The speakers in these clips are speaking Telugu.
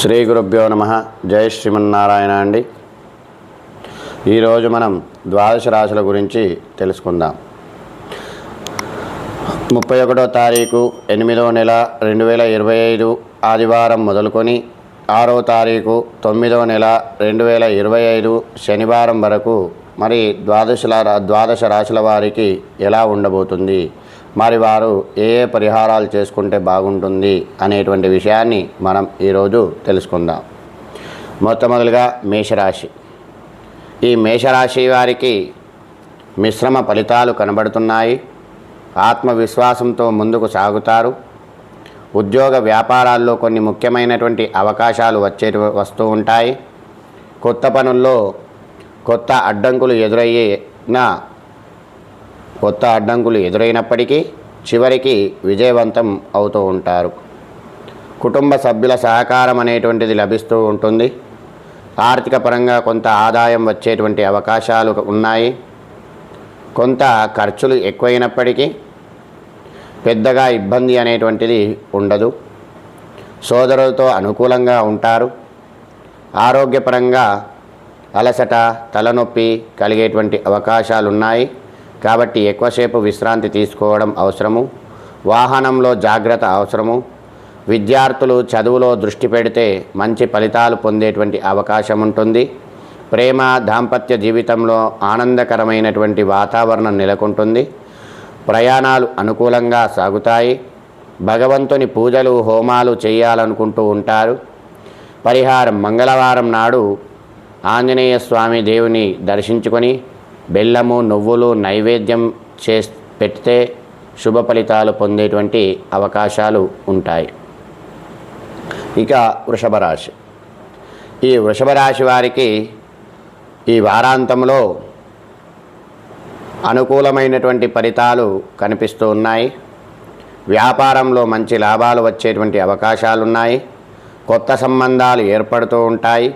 శ్రీ గురుభ్యో నమ. జై శ్రీమన్నారాయణ అండి. ఈరోజు మనం ద్వాదశ రాశుల గురించి తెలుసుకుందాం. ముప్పై ఒకటో తారీఖు ఎనిమిదో నెల రెండు వేల ఇరవై ఐదు ఆదివారం మొదలుకొని ఆరో తారీఖు తొమ్మిదో నెల రెండు వేల ఇరవై ఐదు శనివారం వరకు మరి ద్వాదశల ద్వాదశ రాశుల వారికి ఎలా ఉండబోతుంది? మరి వారు ఏ ఏ పరిహారాలు చేసుకుంటే బాగుంటుంది? అనేటువంటి విషయాన్ని మనం ఈరోజు తెలుసుకుందాం. మొట్టమొదలుగా మేషరాశి. ఈ మేషరాశి వారికి మిశ్రమ ఫలితాలు కనబడుతున్నాయి. ఆత్మవిశ్వాసంతో ముందుకు సాగుతారు. ఉద్యోగ వ్యాపారాల్లో కొన్ని ముఖ్యమైనటువంటి అవకాశాలు వచ్చే వస్తూ ఉంటాయి. కొత్త పనుల్లో కొత్త అడ్డంకులు ఎదురయ్యిన కొత్త అడ్డంకులు ఎదురైనప్పటికీ చివరికి విజయవంతం అవుతూ ఉంటారు. కుటుంబ సభ్యుల సహకారం అనేటువంటిది లభిస్తూ ఉంటుంది. ఆర్థిక పరంగా కొంత ఆదాయం వచ్చేటువంటి అవకాశాలు ఉన్నాయి. కొంత ఖర్చులు ఎక్కువైనప్పటికీ పెద్దగా ఇబ్బంది అనేటువంటిది ఉండదు. సోదరులతో అనుకూలంగా ఉంటారు. ఆరోగ్యపరంగా అలసట తలనొప్పి కలిగేటువంటి అవకాశాలు ఉన్నాయి కాబట్టి ఎక్కువసేపు విశ్రాంతి తీసుకోవడం అవసరము. వాహనంలో జాగ్రత్త అవసరము. విద్యార్థులు చదువులో దృష్టి పెడితే మంచి ఫలితాలు పొందేటువంటి అవకాశం ఉంటుంది ప్రేమ దాంపత్య జీవితంలో ఆనందకరమైనటువంటి వాతావరణం నెలకొంటుంది. ప్రయాణాలు అనుకూలంగా సాగుతాయి. భగవంతుని పూజలు హోమాలు చేయాలనుకుంటూ ఉంటారు. పరిహారం మంగళవారం నాడు ఆంజనేయ స్వామి దేవుని దర్శించుకొని బెల్లము నువ్వులు నైవేద్యం చే పెడితే శుభ ఫలితాలు పొందేటువంటి అవకాశాలు ఉంటాయి. ఇక వృషభ రాశి. ఈ వృషభ రాశి వారికి ఈ వారాంతంలో అనుకూలమైనటువంటి ఫలితాలు కనిపిస్తూ ఉన్నాయి. వ్యాపారంలో మంచి లాభాలు వచ్చేటువంటి అవకాశాలు ఉన్నాయి కొత్త సంబంధాలు ఏర్పడుతూ ఉంటాయి.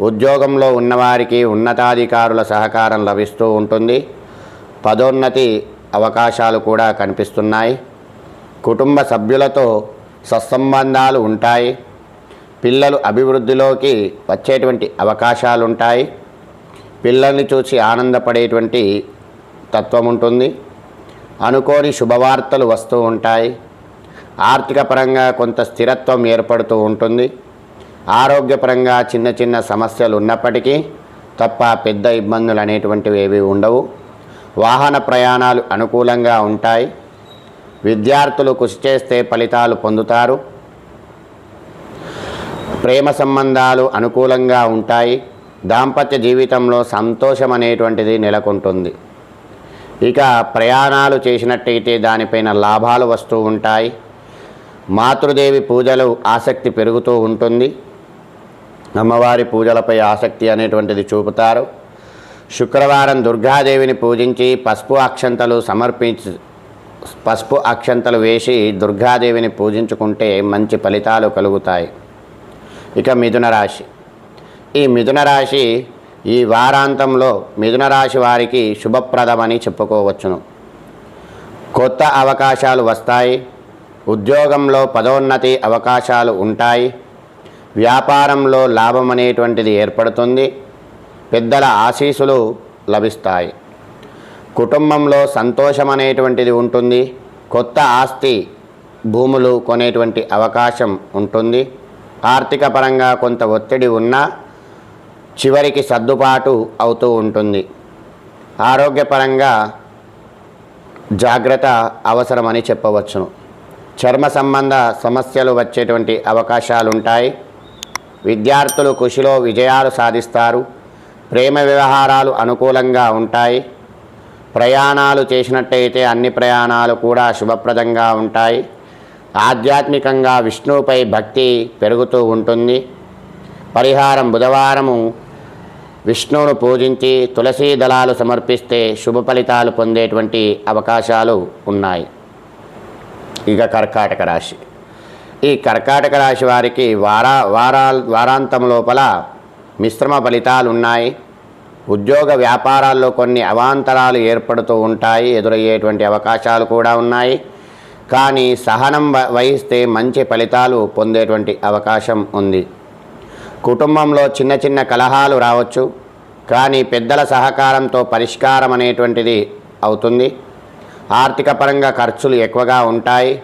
ఉద్యోగంలో ఉన్నవారికి ఉన్నతాధికారుల సహకారం లభిస్తూ ఉంటుంది. పదోన్నతి అవకాశాలు కూడా కనిపిస్తున్నాయి. కుటుంబ సభ్యులతో సత్సంబంధాలు ఉంటాయి. పిల్లలు అభివృద్ధిలోకి వచ్చేటువంటి అవకాశాలు ఉంటాయి పిల్లల్ని చూసి ఆనందపడేటువంటి తత్వం ఉంటుంది అనుకోని శుభవార్తలు వస్తూ ఉంటాయి. ఆర్థిక పరంగా కొంత స్థిరత్వం ఏర్పడుతూ ఉంటుంది. ఆరోగ్యపరంగా చిన్న చిన్న సమస్యలు ఉన్నప్పటికీ తప్ప పెద్ద ఇబ్బందులు అనేటువంటివి ఏవి ఉండవు. వాహన ప్రయాణాలు అనుకూలంగా ఉంటాయి. విద్యార్థులు కృషి చేస్తే ఫలితాలు పొందుతారు. ప్రేమ సంబంధాలు అనుకూలంగా ఉంటాయి. దాంపత్య జీవితంలో సంతోషం అనేటువంటిది నెలకొంటుంది. ఇక ప్రయాణాలు చేసినట్టయితే దానిపైన లాభాలు వస్తూ ఉంటాయి. మాతృదేవి పూజలు ఆసక్తి పెరుగుతూ ఉంటుంది. అమ్మవారి పూజలపై ఆసక్తి అనేటువంటిది చూపుతారు. శుక్రవారం దుర్గాదేవిని పూజించి పసుపు అక్షంతలు సమర్పించి పసుపు అక్షంతలు వేసి దుర్గాదేవిని పూజించుకుంటే మంచి ఫలితాలు కలుగుతాయి. ఇక మిథున రాశి. ఈ మిథున రాశి ఈ వారాంతంలో మిథున రాశి వారికి శుభప్రదమని చెప్పుకోవచ్చును. కొత్త అవకాశాలు వస్తాయి. ఉద్యోగంలో పదోన్నతి అవకాశాలు ఉంటాయి. వ్యాపారంలో లాభం అనేటువంటిది ఏర్పడుతుంది పెద్దల ఆశీస్సులు లభిస్తాయి. కుటుంబంలో సంతోషం అనేటువంటిది ఉంటుంది కొత్త ఆస్తి భూములు కొనేటువంటి అవకాశం ఉంటుంది. ఆర్థిక పరంగా కొంత ఒత్తిడి ఉన్నా చివరికి సర్దుబాటు అవుతూ ఉంటుంది. ఆరోగ్యపరంగా జాగ్రత్త అవసరమని చెప్పవచ్చును. చర్మ సంబంధ సమస్యలు వచ్చేటువంటి అవకాశాలుంటాయి. విద్యార్థులు కృషిలో విజయాలు సాధిస్తారు. ప్రేమ వ్యవహారాలు అనుకూలంగా ఉంటాయి. ప్రయాణాలు చేసినట్టయితే అన్ని ప్రయాణాలు కూడా శుభప్రదంగా ఉంటాయి. ఆధ్యాత్మికంగా విష్ణువుపై భక్తి పెరుగుతూ ఉంటుంది. పరిహారం బుధవారము విష్ణువును పూజించి తులసీ దళాలు సమర్పిస్తే శుభ ఫలితాలు పొందేటువంటి అవకాశాలు ఉన్నాయి. ఇక కర్కాటక రాశి. ఈ కర్కాటక రాశి వారికి వారా వారా వారాంతం లోపల మిశ్రమ ఫలితాలు ఉన్నాయి ఉద్యోగ వ్యాపారాల్లో కొన్ని అవాంతరాలు ఏర్పడుతూ ఉంటాయి ఎదురయ్యేటువంటి అవకాశాలు కూడా ఉన్నాయి. కానీ సహనం వ- వహిస్తే మంచి ఫలితాలు పొందేటువంటి అవకాశం ఉంది. కుటుంబంలో చిన్న చిన్న కలహాలు రావచ్చు కానీ పెద్దల సహకారంతో పరిష్కారం అనేటువంటిది అవుతుంది. ఆర్థిక పరంగా ఖర్చులు ఎక్కువగా ఉంటాయి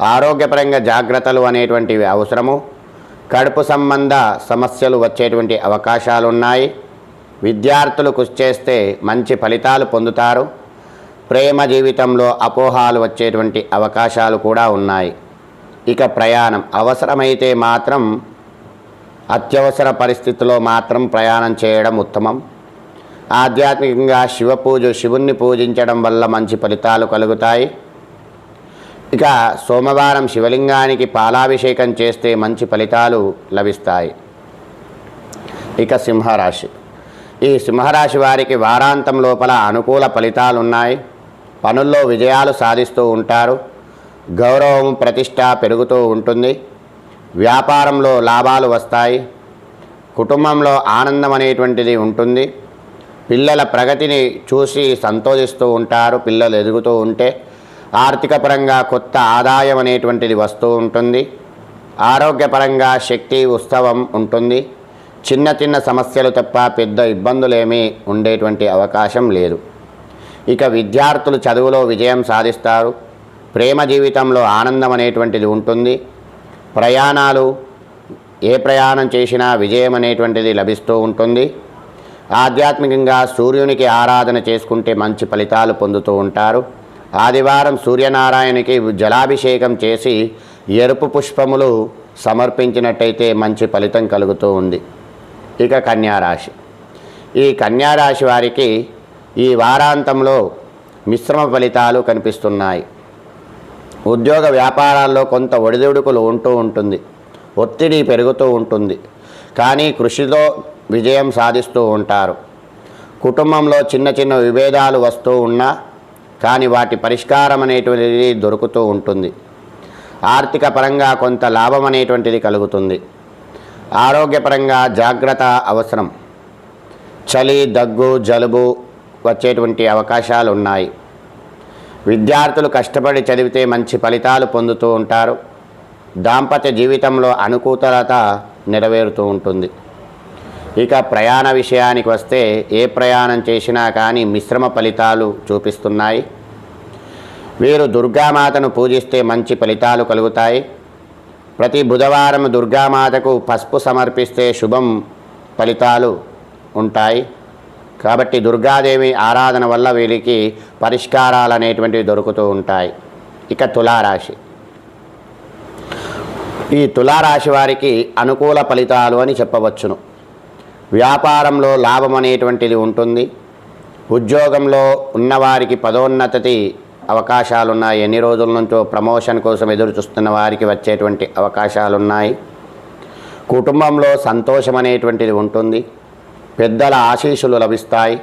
ఆరోగ్యపరంగా జాగ్రత్తలు అనేటువంటివి అవసరము. కడుపు సంబంధ సమస్యలు వచ్చేటువంటి అవకాశాలు ఉన్నాయి విద్యార్థులు కృషి చేస్తే మంచి ఫలితాలు పొందుతారు. ప్రేమ జీవితంలో అపోహాలు వచ్చేటువంటి అవకాశాలు కూడా ఉన్నాయి. ఇక ప్రయాణం అవసరమైతే మాత్రం అత్యవసర పరిస్థితిలో మాత్రం ప్రయాణం చేయడం ఉత్తమం. ఆధ్యాత్మికంగా శివ పూజ శివుణ్ణి పూజించడం వల్ల మంచి ఫలితాలు కలుగుతాయి. ఇక సోమవారం శివలింగానికి పాలాభిషేకం చేస్తే మంచి ఫలితాలు లభిస్తాయి. ఇక సింహరాశి. ఈ సింహరాశి వారికి వారాంతం లోపల అనుకూల ఫలితాలు ఉన్నాయి పనుల్లో విజయాలు సాధిస్తూ ఉంటారు. గౌరవం ప్రతిష్ట పెరుగుతూ ఉంటుంది. వ్యాపారంలో లాభాలు వస్తాయి. కుటుంబంలో ఆనందం అనేటువంటిది ఉంటుంది. పిల్లల ప్రగతిని చూసి సంతోషిస్తూ ఉంటారు. పిల్లలు ఎదుగుతూ ఉంటే ఆర్థిక పరంగా కొత్త ఆదాయం అనేటువంటిది వస్తూ ఉంటుంది. ఆరోగ్యపరంగా శక్తి ఉత్సవం ఉంటుంది. చిన్న చిన్న సమస్యలు తప్ప పెద్ద ఇబ్బందులేమీ ఉండేటువంటి అవకాశం లేదు. ఇక విద్యార్థులు చదువులో విజయం సాధిస్తారు. ప్రేమ జీవితంలో ఆనందం అనేటువంటిది ఉంటుంది. ప్రయాణాలు ఏ ప్రయాణం చేసినా విజయం అనేటువంటిది లభిస్తూ ఉంటుంది. ఆధ్యాత్మికంగా సూర్యునికి ఆరాధన చేసుకుంటే మంచి ఫలితాలు పొందుతూ ఉంటారు. ఆదివారం సూర్యనారాయణకి జలాభిషేకం చేసి ఎరుపు పుష్పములు సమర్పించినట్టయితే మంచి ఫలితం కలుగుతూ ఉంది. ఇక కన్యారాశి. ఈ కన్యారాశి వారికి ఈ వారాంతంలో మిశ్రమ ఫలితాలు కనిపిస్తున్నాయి. ఉద్యోగ వ్యాపారాల్లో కొంత ఒడిదుడుకులు ఉంటూ ఉంటుంది. ఒత్తిడి పెరుగుతూ ఉంటుంది. కానీ కృషితో విజయం సాధిస్తూ ఉంటారు. కుటుంబంలో చిన్న చిన్న విభేదాలు వస్తూ ఉన్నా కానీ వాటి పరిష్కారం అనేటువంటిది దొరుకుతూ ఉంటుంది. ఆర్థిక పరంగా కొంత లాభం అనేటువంటిది కలుగుతుంది. ఆరోగ్యపరంగా జాగ్రత్త అవసరం. చలి దగ్గు జలుబు వచ్చేటువంటి అవకాశాలు ఉన్నాయి. విద్యార్థులు కష్టపడి చదివితే మంచి ఫలితాలు పొందుతూ ఉంటారు. దాంపత్య జీవితంలో అనుకూలత నెరవేరుతూ ఉంటుంది. ఇక ప్రయాణ విషయానికి వస్తే ఏ ప్రయాణం చేసినా కానీ మిశ్రమ ఫలితాలు చూపిస్తున్నాయి. వీరు దుర్గామాతను పూజిస్తే మంచి ఫలితాలు కలుగుతాయి. ప్రతి బుధవారం దుర్గామాతకు పసుపు సమర్పిస్తే శుభం ఫలితాలు ఉంటాయి. కాబట్టి దుర్గాదేవి ఆరాధన వల్ల వీరికి పరిష్కారాలు అనేటువంటివి దొరుకుతూ ఉంటాయి. ఇక తులారాశి. ఈ తులారాశి వారికి అనుకూల ఫలితాలు అని చెప్పవచ్చును. వ్యాపారంలో లాభం అనేటువంటిది ఉంటుంది. ఉద్యోగంలో ఉన్నవారికి పదోన్నతి అవకాశాలున్నాయి. ఎన్ని రోజుల నుంచో ప్రమోషన్ కోసం ఎదురు చూస్తున్న వారికి వచ్చేటువంటి అవకాశాలు ఉన్నాయి కుటుంబంలో సంతోషం అనేటువంటిది ఉంటుంది. పెద్దల ఆశీస్సులు లభిస్తాయి.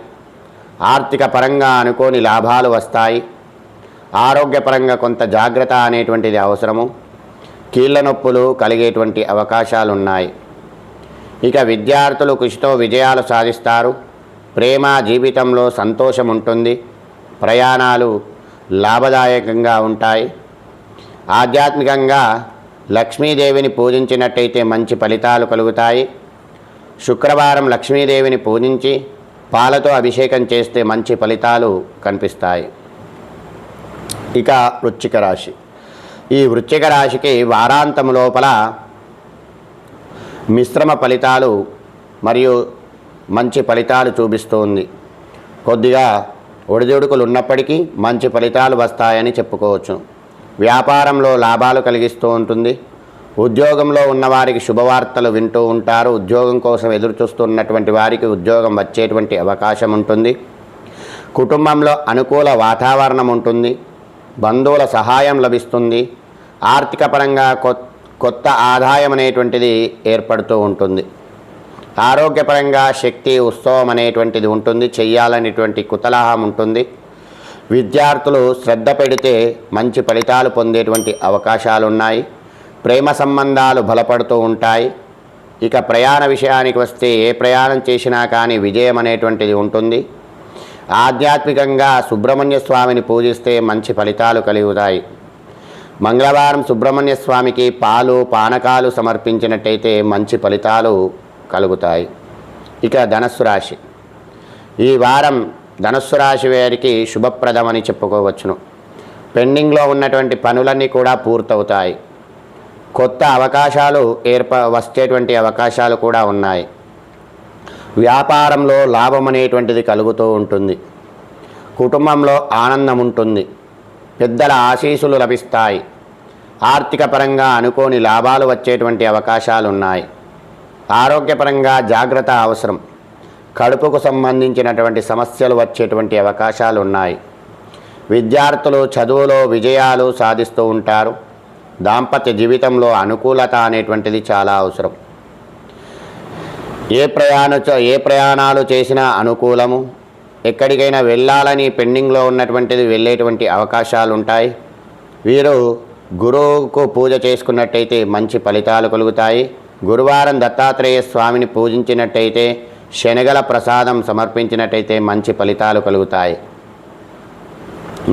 ఆర్థిక పరంగా అనుకోని లాభాలు వస్తాయి. ఆరోగ్యపరంగా కొంత జాగ్రత్త అనేటువంటిది అవసరము. కీళ్ళ నొప్పులు కలిగేటువంటి అవకాశాలు ఉన్నాయి ఇక విద్యార్థులు కృషితో విజయాలు సాధిస్తారు. ప్రేమ జీవితంలో సంతోషం ఉంటుంది. ప్రయాణాలు లాభదాయకంగా ఉంటాయి. ఆధ్యాత్మికంగా లక్ష్మీదేవిని పూజించినట్టయితే మంచి ఫలితాలు కలుగుతాయి. శుక్రవారం లక్ష్మీదేవిని పూజించి పాలతో అభిషేకం చేస్తే మంచి ఫలితాలు కనిపిస్తాయి. ఇక వృచ్చిక రాశి. ఈ వృచ్చిక రాశికి వారాంతం లోపల మిశ్రమ ఫలితాలు మరియు మంచి ఫలితాలు చూపిస్తోంది. కొద్దిగా ఒడిదుడుకులు ఉన్నప్పటికీ మంచి ఫలితాలు వస్తాయని చెప్పుకోవచ్చు. వ్యాపారంలో లాభాలు కలిగిస్తూ ఉంటుంది. ఉద్యోగంలో ఉన్నవారికి శుభవార్తలు వింటూ ఉంటారు. ఉద్యోగం కోసం ఎదురు చూస్తున్నటువంటి వారికి ఉద్యోగం వచ్చేటువంటి అవకాశం ఉంటుంది. కుటుంబంలో అనుకూల వాతావరణం ఉంటుంది. బంధువుల సహాయం లభిస్తుంది. ఆర్థిక పరంగా కొత్త ఆదాయం అనేటువంటిది ఏర్పడుతూ ఉంటుంది. ఆరోగ్యపరంగా శక్తి ఉత్సవం అనేటువంటిది ఉంటుంది చెయ్యాలనేటువంటి కుతలాహం ఉంటుంది. విద్యార్థులు శ్రద్ధ పెడితే మంచి ఫలితాలు పొందేటువంటి అవకాశాలు ఉన్నాయి ప్రేమ సంబంధాలు బలపడుతూ ఉంటాయి. ఇక ప్రయాణ విషయానికి వస్తే ఏ ప్రయాణం చేసినా కానీ విజయం అనేటువంటిది ఉంటుంది. ఆధ్యాత్మికంగా సుబ్రహ్మణ్య స్వామిని పూజిస్తే మంచి ఫలితాలు కలుగుతాయి. మంగళవారం సుబ్రహ్మణ్య స్వామికి పాలు పానకాలు సమర్పించినట్టయితే మంచి ఫలితాలు కలుగుతాయి. ఇక ధనస్సు రాశి. ఈ వారం ధనస్సు రాశి వారికి శుభప్రదమని చెప్పుకోవచ్చును. పెండింగ్లో ఉన్నటువంటి పనులన్నీ కూడా పూర్తవుతాయి. కొత్త అవకాశాలు ఏర్ప వచ్చేటువంటి అవకాశాలు కూడా ఉన్నాయి. వ్యాపారంలో లాభం అనేటువంటిది కలుగుతూ ఉంటుంది. కుటుంబంలో ఆనందం ఉంటుంది. పెద్దల ఆశీసులు లభిస్తాయి. ఆర్థిక పరంగా అనుకోని లాభాలు వచ్చేటువంటి అవకాశాలు ఉన్నాయి ఆరోగ్యపరంగా జాగ్రత్త అవసరం. కడుపుకు సంబంధించినటువంటి సమస్యలు వచ్చేటువంటి అవకాశాలు ఉన్నాయి విద్యార్థులు చదువులో విజయాలు సాధిస్తూ ఉంటారు. దాంపత్య జీవితంలో అనుకూలత అనేటువంటిది చాలా అవసరం. ఏ ప్రయాణ ఏ ప్రయాణాలు చేసినా అనుకూలము. ఎక్కడికైనా వెళ్ళాలని పెండింగ్లో ఉన్నటువంటిది వెళ్ళేటువంటి అవకాశాలు ఉంటాయి వీరు గురువుకు పూజ చేసుకున్నట్టయితే మంచి ఫలితాలు కలుగుతాయి. గురువారం దత్తాత్రేయ స్వామిని పూజించినట్టయితే శనగల ప్రసాదం సమర్పించినట్టయితే మంచి ఫలితాలు కలుగుతాయి.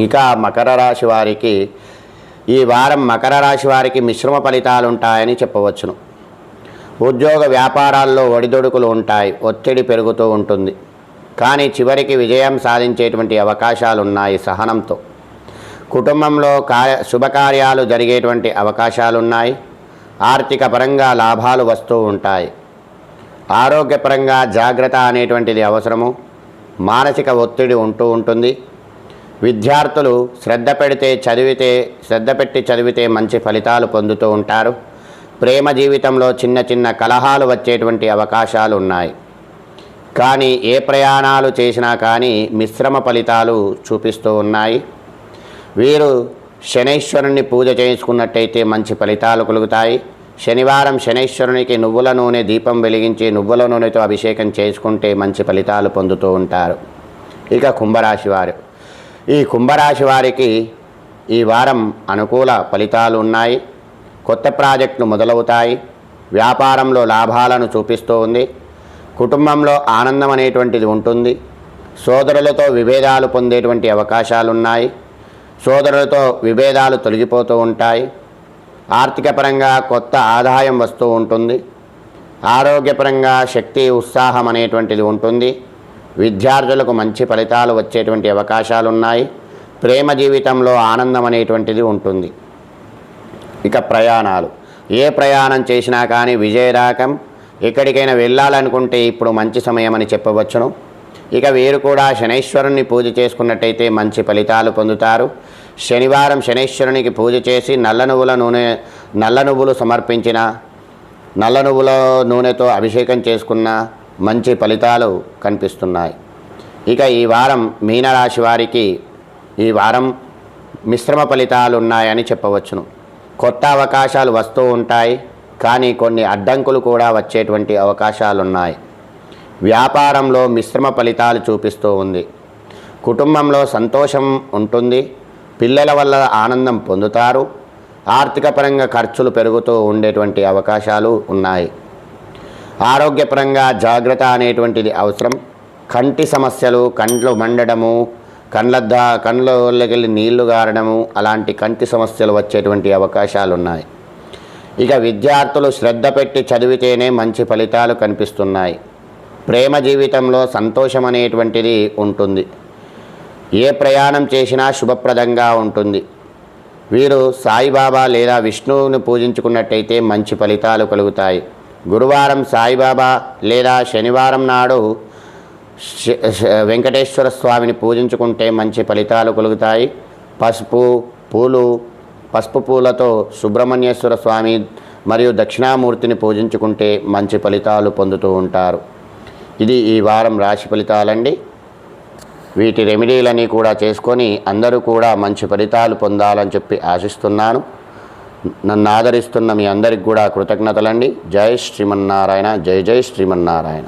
ఇక మకర రాశి వారికి ఈ వారం మకర రాశి వారికి మిశ్రమ ఫలితాలు ఉంటాయని చెప్పవచ్చును. ఉద్యోగ వ్యాపారాల్లో ఒడిదొడుకులు ఉంటాయి. ఒత్తిడి పెరుగుతూ ఉంటుంది. కానీ చివరికి విజయం సాధించేటువంటి అవకాశాలు ఉన్నాయి సహనంతో. కుటుంబంలో కార్య శుభకార్యాలు జరిగేటువంటి అవకాశాలు ఉన్నాయి ఆర్థిక పరంగా లాభాలు వస్తూ ఉంటాయి. ఆరోగ్యపరంగా జాగ్రత్త అనేటువంటిది అవసరము. మానసిక ఒత్తిడి ఉంటూ ఉంటుంది. విద్యార్థులు శ్రద్ధ పెడితే చదివితే శ్రద్ధ పెట్టి చదివితే మంచి ఫలితాలు పొందుతూ ఉంటారు. ప్రేమ జీవితంలో చిన్న చిన్న కలహాలు వచ్చేటువంటి అవకాశాలు ఉన్నాయి కానీ ఏ ప్రయాణాలు చేసినా కానీ మిశ్రమ ఫలితాలు చూపిస్తూ ఉన్నాయి. వీరు శనైశ్వరుణ్ణి పూజ చేయించుకున్నట్టయితే మంచి ఫలితాలు కలుగుతాయి. శనివారం శనైశ్వరునికి నువ్వుల నూనె దీపం వెలిగించి నువ్వుల నూనెతో అభిషేకం చేసుకుంటే మంచి ఫలితాలు పొందుతూ ఉంటారు. ఇక కుంభరాశి వారు. ఈ కుంభరాశి వారికి ఈ వారం అనుకూల ఫలితాలు ఉన్నాయి. కొత్త ప్రాజెక్టులు మొదలవుతాయి. వ్యాపారంలో లాభాలను చూపిస్తూ ఉంది. కుటుంబంలో ఆనందం అనేటువంటిది ఉంటుంది. సోదరులతో విభేదాలు పొందేటువంటి అవకాశాలు ఉన్నాయి సోదరులతో విభేదాలు తొలగిపోతూ ఉంటాయి. ఆర్థికపరంగా కొత్త ఆదాయం వస్తూ ఉంటుంది. ఆరోగ్యపరంగా శక్తి ఉత్సాహం అనేటువంటిది ఉంటుంది. విద్యార్థులకు మంచి ఫలితాలు వచ్చేటువంటి అవకాశాలు ఉన్నాయి ప్రేమ జీవితంలో ఆనందం అనేటువంటిది ఉంటుంది. ఇక ప్రయాణాలు. ఏ ప్రయాణం చేసినా కానీ విజయరాకం ఎక్కడికైనా వెళ్ళాలనుకుంటే ఇప్పుడు మంచి సమయం అని చెప్పవచ్చును. ఇక వీరు కూడా శనైశ్వరుణ్ణి పూజ చేసుకున్నట్టయితే మంచి ఫలితాలు పొందుతారు. శనివారం శనైశ్వరునికి పూజ చేసి నల్ల నువ్వుల నూనె నల్ల నువ్వులు సమర్పించిన నల్ల నువ్వుల నూనెతో అభిషేకం చేసుకున్న మంచి ఫలితాలు కనిపిస్తున్నాయి. ఇక ఈ వారం మీనరాశి వారికి ఈ వారం మిశ్రమ ఫలితాలు ఉన్నాయని చెప్పవచ్చును. కొత్త అవకాశాలు వస్తూ ఉంటాయి. కానీ కొన్ని అడ్డంకులు కూడా వచ్చేటువంటి అవకాశాలు ఉన్నాయి వ్యాపారంలో మిశ్రమ ఫలితాలు చూపిస్తూ ఉంది. కుటుంబంలో సంతోషం ఉంటుంది. పిల్లల వల్ల ఆనందం పొందుతారు. ఆర్థికపరంగా ఖర్చులు పెరుగుతూ ఉండేటువంటి అవకాశాలు ఉన్నాయి. ఆరోగ్యపరంగా జాగ్రత్త అనేటువంటిది అవసరం. కంటి సమస్యలు కండ్లు మండడము కండ్ల దా కండ్లకెళ్ళి నీళ్ళు గారడము అలాంటి కంటి సమస్యలు వచ్చేటువంటి అవకాశాలు ఉన్నాయి ఇక విద్యార్థులు శ్రద్ధ పెట్టి చదివితేనే మంచి ఫలితాలు కనిపిస్తున్నాయి. ప్రేమ జీవితంలో సంతోషం అనేటువంటిది ఉంటుంది. ఏ ప్రయాణం చేసినా శుభప్రదంగా ఉంటుంది. వీరు సాయిబాబా లేదా విష్ణువుని పూజించుకున్నట్టయితే మంచి ఫలితాలు కలుగుతాయి. గురువారం సాయిబాబా లేదా శనివారం నాడు వెంకటేశ్వర స్వామిని పూజించుకుంటే మంచి ఫలితాలు కలుగుతాయి. పసుపు పూలు పసుపు పూలతో సుబ్రహ్మణ్యేశ్వర స్వామి మరియు దక్షిణామూర్తిని పూజించుకుంటే మంచి ఫలితాలు పొందుతూ ఉంటారు. ఇది ఈ వారం రాశి ఫలితాలండి. వీటి రెమెడీలని కూడా చేసుకొని అందరూ కూడా మంచి ఫలితాలు పొందాలని చెప్పి ఆశిస్తున్నాను. నన్ను ఆదరిస్తున్న మీ అందరికి కూడా కృతజ్ఞతలండి. జై శ్రీమన్నారాయణ జై జై శ్రీమన్నారాయణ.